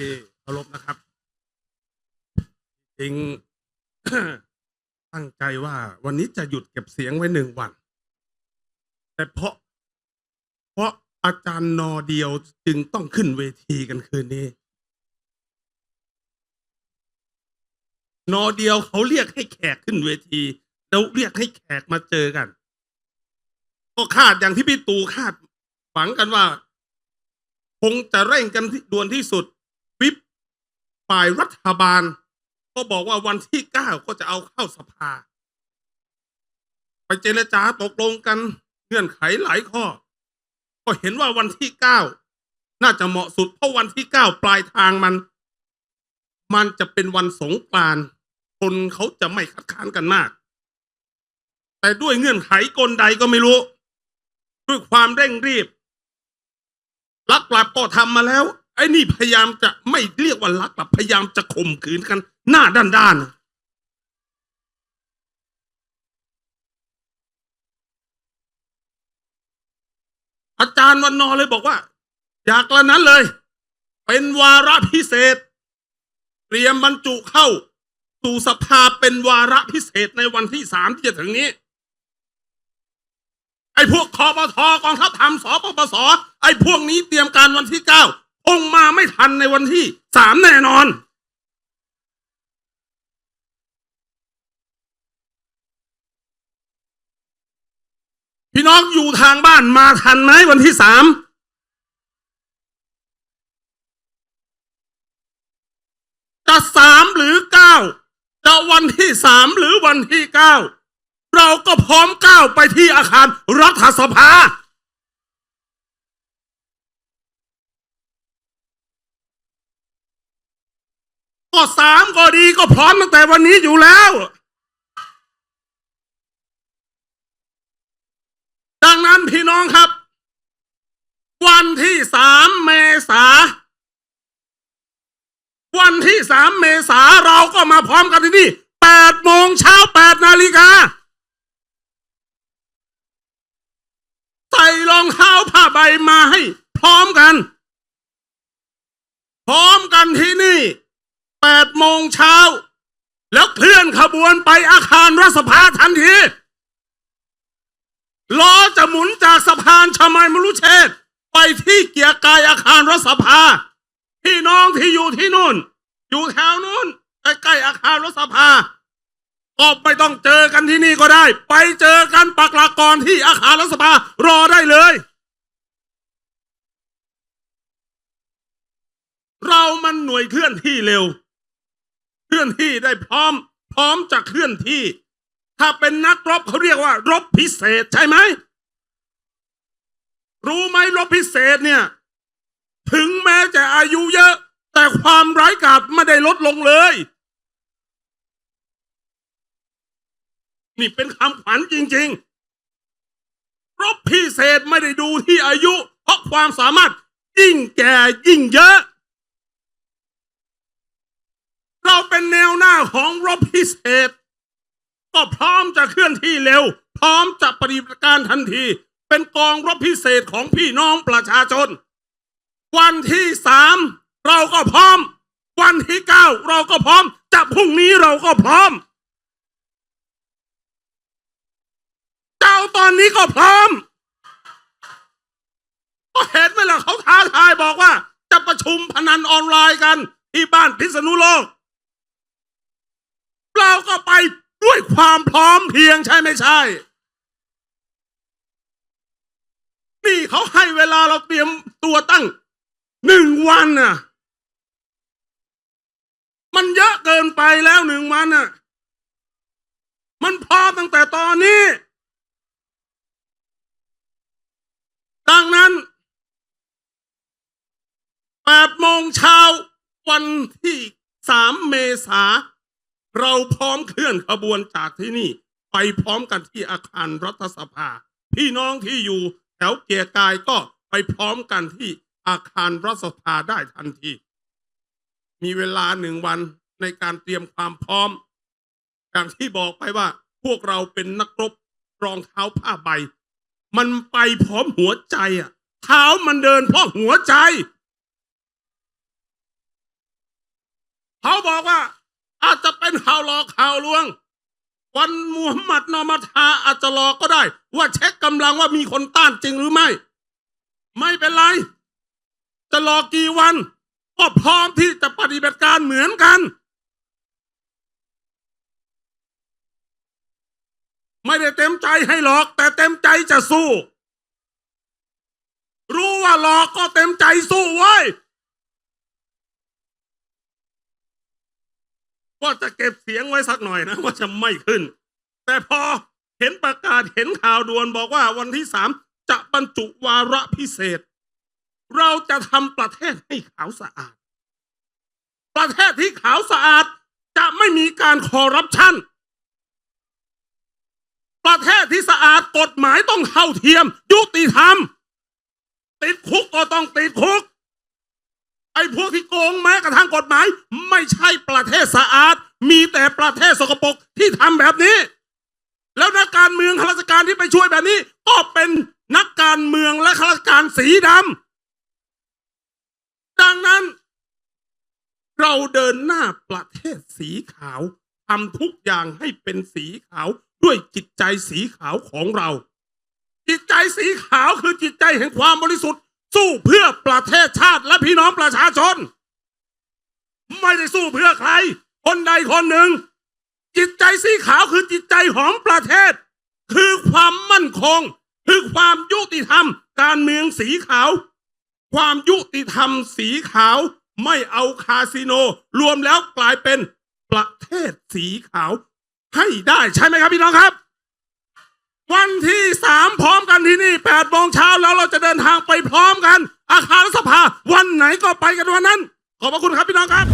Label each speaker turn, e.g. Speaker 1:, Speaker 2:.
Speaker 1: ที่เคารพนะครับ จริง ตั้งใจว่า วันนี้จะหยุดเก็บเสียงไว้หนึ่งวัน แต่เพราะ เพราะอาจารย์นอเดียวจึงต้องขึ้นเวทีกันคืนนี้ นอเดียวเขาเรียกให้แขกขึ้นเวที แล้วเรียกให้แขกมาเจอกัน ก็คาดอย่างที่พี่ตู่คาดหวังกันว่า คงจะเร่งกันด่วนที่สุด ฝ่ายรัฐบาล ก็บอกว่าวันที่เก้าก็จะเอาเข้าสภา ไปเจรจาตกลงกันเงื่อนไขหลายข้อ ก็เห็นว่าวันที่เก้าน่าจะเหมาะสุดเพราะวันที่เก้าปลายทางมัน มันจะเป็นวันสงกรานต์คนเขาจะไม่คัดค้านกันมาก แต่ด้วยเงื่อนไขกลใดก็ไม่รู้ ด้วยความเร่งรีบลักหลับก็ทำมาแล้ว อ้นี่พยายามจะไม่เรียกว่าลักหลับพยายามจะข่มขืนกัน หน้าด้านด้านๆอาจารย์วันนอเลยบอกว่า อยากละนั้นเลย เป็นวาระพิเศษ เตรียมบรรจุเข้า สู่สภาเป็นวาระพิเศษในวันที่สามที่จะถึงนี้ไอ้พวกคอปทกองทัพธรรมสปปส ไอ้พวกนี้เตรียมการวันที่เก้า คงมาไม่ทันในวันที่สามแน่นอน พี่น้องอยู่ทางบ้านมาทันไหมวันที่สามจะสามหรือเก้าจะวันที่สามหรือวันที่เก้าเราก็พร้อมก้าวไปที่อาคารรัฐสภา ก็สามก็ดีก็พร้อมตั้งแต่วันนี้อยู่แล้ว ดังนั้นพี่น้องครับ วันที่สามเมษา วันที่สามเมษาเราก็มาพร้อมกันที่นี่แปดโมงเช้าแปดนาฬิกาใส่รองเท้าผ้าใบมาให้ พร้อมกัน พร้อมกันที่นี่ แปดโมงเช้า แล้วเคลื่อนขบวนไปอาคารรัฐสภาทันทีล้อจะหมุนจากสะพานชมัยมรุเชษไปที่เกียรติกายอาคารรัฐสภา พี่น้องที่อยู่ที่นู่น อยู่แถวนู้นใกล้ๆอาคารรัฐสภาก็ไม่ต้องเจอกันที่นี่ก็ได้ ไปเจอกันปักหลักก่อนที่อาคารรัฐสภารอได้เลย เรามันหน่วยเคลื่อนที่เร็ว เคลื่อนที่ได้พร้อม พร้อมจะเคลื่อนที่ ถ้าเป็นนักรบเขาเรียกว่า รบพิเศษใช่ไหม รู้ไหมรบพิเศษเนี่ย ถึงแม้จะอายุเยอะ แต่ความร้ายกาจไม่ได้ลดลงเลย นี่เป็นคำขวัญจริง ๆ รบพิเศษไม่ได้ดูที่อายุ เพราะความสามารถยิ่งแก่ยิ่งเยอะ วหน้าของรบพิเศษ ก็พร้อมจะเคลื่อนที่เร็ว พร้อมจะปฏิบัติการทันที เป็นกองรบพิเศษของพี่น้องประชาชน วันที่สามเราก็พร้อม วันที่เก้าเราก็พร้อมจะพรุ่งนี้เราก็พร้อมเจ้าตอนนี้ก็พร้อม ก็เห็นไหมล่ะเขาท้าทายบอกว่า จะประชุมพนันออนไลน์กัน ที่บ้านพิษณุโลก เราก็ไปด้วยความพร้อมเพียงใช่ไม่ใช่ นี่เขาให้เวลาเราเตรียมตัวตั้งหนึ่งวันน่ะ มันเยอะเกินไปแล้วหนึ่งวันน่ะ มันพร้อมตั้งแต่ตอนนี้ ดังนั้นแปดโมงเช้าวันที่สามเมษา เราพร้อมเคลื่อนขบวนจากที่นี่ ไปพร้อมกันที่อาคารรัฐสภา พี่น้องที่อยู่แถวเกียรกายก็ไปพร้อมกันที่อาคารรัฐสภาได้ทันที มีเวลาหนึ่งวันในการเตรียมความพร้อม อย่างที่บอกไปว่า พวกเราเป็นนักรบรองเท้าผ้าใบ มันไปพร้อมหัวใจอะ เท้ามันเดินเพราะหัวใจ เขาบอกว่า อาจจะเป็นข่าวหลอกข่าวลวง วันมูฮัมหมัดนอมาทาอาจจะหลอกก็ได้ ว่าเช็คกำลังว่ามีคนต้านจริงหรือไม่ ไม่เป็นไร จะหลอกกี่วัน ก็พร้อมที่จะปฏิบัติการเหมือนกัน ไม่ได้เต็มใจให้หลอก แต่เต็มใจจะสู้ รู้ว่าหลอกก็เต็มใจสู้ไว้ ว่าจะเก็บเสียงไว้สักหน่อยนะว่าจะไม่ขึ้น แต่พอเห็นประกาศเห็นข่าวด่วนบอกว่าวันที่สามจะบรรจุวาระพิเศษ เราจะทำประเทศให้ขาวสะอาด ประเทศที่ขาวสะอาดจะไม่มีการคอร์รัปชันประเทศที่สะอาดกฎหมายต้องเท่าเทียม ยุติธรรม ติดคุกก็ต้องติดคุก พวกที่โกงแม้กระทั่งกฎหมาย ไม่ใช่ประเทศสะอาด มีแต่ประเทศสกปรกที่ทำแบบนี้ แล้วนักการเมืองข้าราชการที่ไปช่วยแบบนี้ ก็เป็นนักการเมืองและข้าราชการสีดำดังนั้น เราเดินหน้าประเทศสีขาวทำทุกอย่างให้เป็นสีขาวด้วยจิตใจสีขาวของเรา จิตใจสีขาวคือจิตใจแห่งความบริสุทธิ์ สู้เพื่อประเทศชาติและพี่น้องประชาชน ไม่ได้สู้เพื่อใคร คนใดคนหนึ่ง จิตใจสีขาวคือจิตใจของประเทศ คือความมั่นคง คือความยุติธรรม การเมืองสีขาว ความยุติธรรมสีขาวไม่เอาคาสิโน รวมแล้วกลายเป็นประเทศสีขาว ให้ได้ใช่ไหมครับพี่น้องครับ วันที่สามพร้อมกันที่นี่แปดโมงเช้า แล้วเราจะเดินทางไปพร้อมกัน อาคารสภาวันไหนก็ไปกันวันนั้น ขอบพระคุณครับพี่น้องครับ